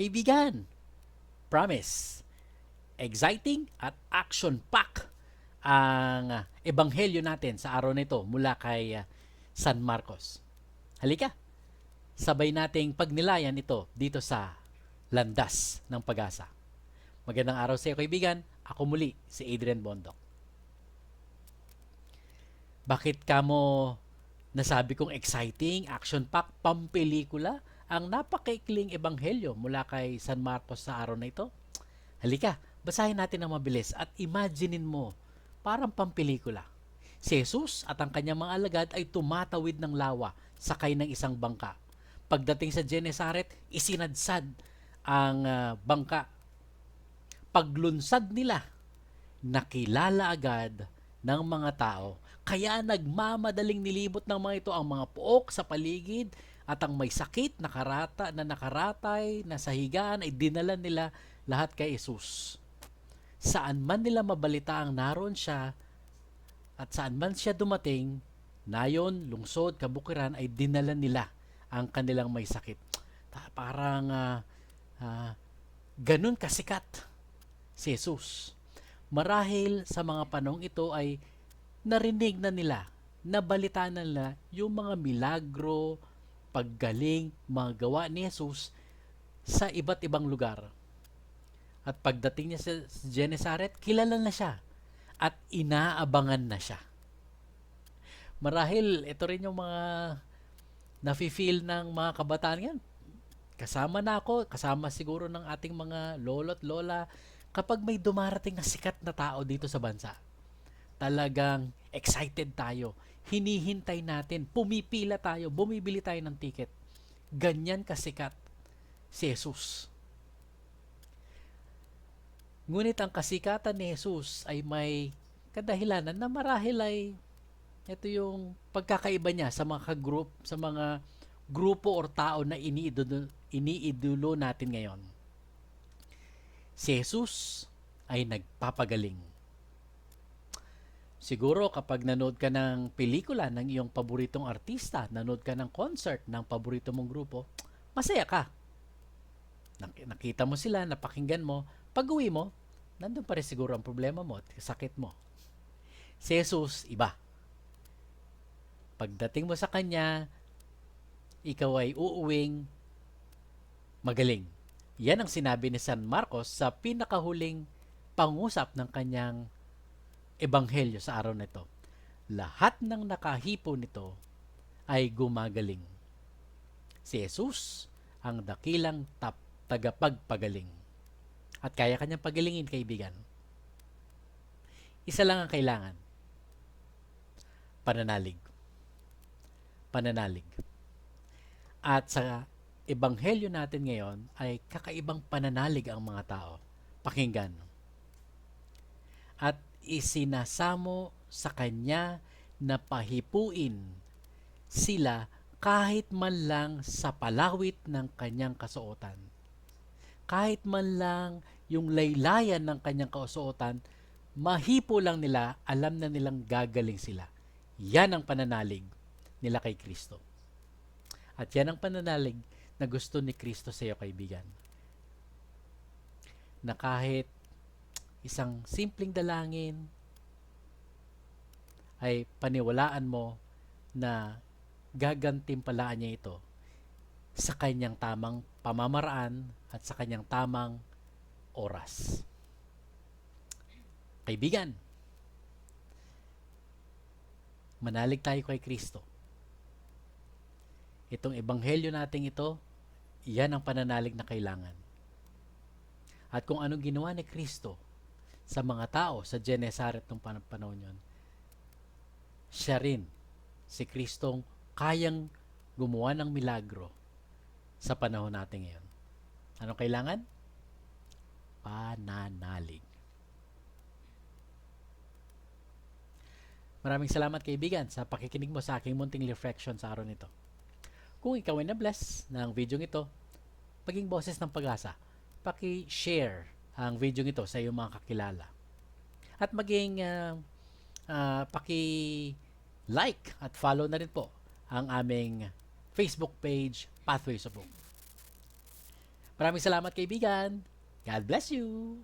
Kaibigan, promise, exciting at action-pack ang ebanghelyo natin sa araw na ito mula kay uh, San Marcos. Halika, sabay nating pagnilayan ito dito sa landas ng pag-asa. Magandang araw sa iyo kaibigan, ako muli si Adrian Bondok. Bakit ka mo nasabi kong exciting, action-pack, pampelikula ang napakaikling ebanghelyo mula kay San Marcos sa araw na ito? Halika, basahin natin ng mabilis at imaginein mo parang pampelikula. Si Jesus at ang kanyang mga alagad ay tumatawid ng lawa sakay ng isang bangka. Pagdating sa Genesaret, isinadsad ang uh, bangka. Paglunsad nila, nakilala agad ng mga tao. Kaya nagmamadaling nilibot ng mga ito ang mga puok sa paligid at ang may sakit na karata na nakaratay na sa higaan ay dinala nila lahat kay Jesus saan man nila mabalita ang naroon siya at saan man siya dumating, nayon, lungsod, kabukiran ay dinala nila ang kanilang may sakit. Parang uh, uh, ganun kasikat si Jesus. Marahil sa mga panong ito ay narinig na nila, nabalita na nila yung mga milagro, paggaling, mga gawa ni Jesus sa iba't ibang lugar at pagdating niya sa Genesaret, kilala na siya. At inaabangan na siya. Marahil, ito rin yung mga nafe-feel ng mga kabataan yan. Kasama na ako, kasama siguro ng ating mga lolo't lola, kapag may dumarating na sikat na tao dito sa bansa. Talagang excited tayo. Hinihintay natin. Pumipila tayo. Bumibili tayo ng ticket. Ganyan kasikat si Jesus Ngunit ang kasikatan ni Jesus ay may kadahilanan na marahil ay ito yung pagkakaiba niya sa mga group sa mga grupo or tao na iniidolo, iniidolo natin ngayon. Si Jesus ay nagpapagaling. Siguro kapag nanood ka ng pelikula ng iyong paboritong artista, nanood ka ng concert ng paborito mong grupo, masaya ka. Nakita mo sila, napakinggan mo, pag uwi mo, nandun pa rin siguro ang problema mo at sakit mo. Si Jesus, iba. Pagdating mo sa Kanya, ikaw ay uuwing magaling. Yan ang sinabi ni San Marcos sa pinakahuling pangusap ng kanyang ebanghelyo sa araw na ito. Lahat ng nakahipo nito ay gumagaling. Si Jesus ang dakilang tap tagapagpagaling at kaya kanyang pagalingin, kaibigan. Isa lang ang kailangan. Pananalig. Pananalig. At sa ebanghelyo natin ngayon ay kakaibang pananalig ang mga tao. Pakinggan. At isinasamo sa kanya na pahipuin sila kahit man lang sa palawit ng kanyang kasuotan kahit man lang yung laylayan ng kanyang kausuotan, mahipo lang nila, alam na nilang gagaling sila. Yan ang pananalig nila kay Kristo. At yan ang pananalig na gusto ni Kristo sa iyo, kaibigan. Na kahit isang simpleng dalangin ay paniwalaan mo na gagantimpalaan niya ito sa kanyang tamang pamamaraan at sa kanyang tamang oras. Kaibigan, manalig tayo kay Kristo. Itong ebanghelyo nating ito, iyan ang pananalig na kailangan. At kung anong ginawa ni Kristo sa mga tao sa Genesaret ng panahon yon, siya rin, si Kristong kayang gumawa ng milagro sa panahon natin ngayon. Ano kailangan? Pananalig. Maraming salamat kaibigan sa pakikinig mo sa aking munting reflection sa araw nito. Kung ikaw ay na-bless ng video ito, paging boses ng pag-asa, paki-share ang video ito sa iyong mga kakilala. At maging uh, uh, paki-like at follow na rin po ang aming Facebook page, Pathways of Hope. Maraming salamat kaibigan. God bless you.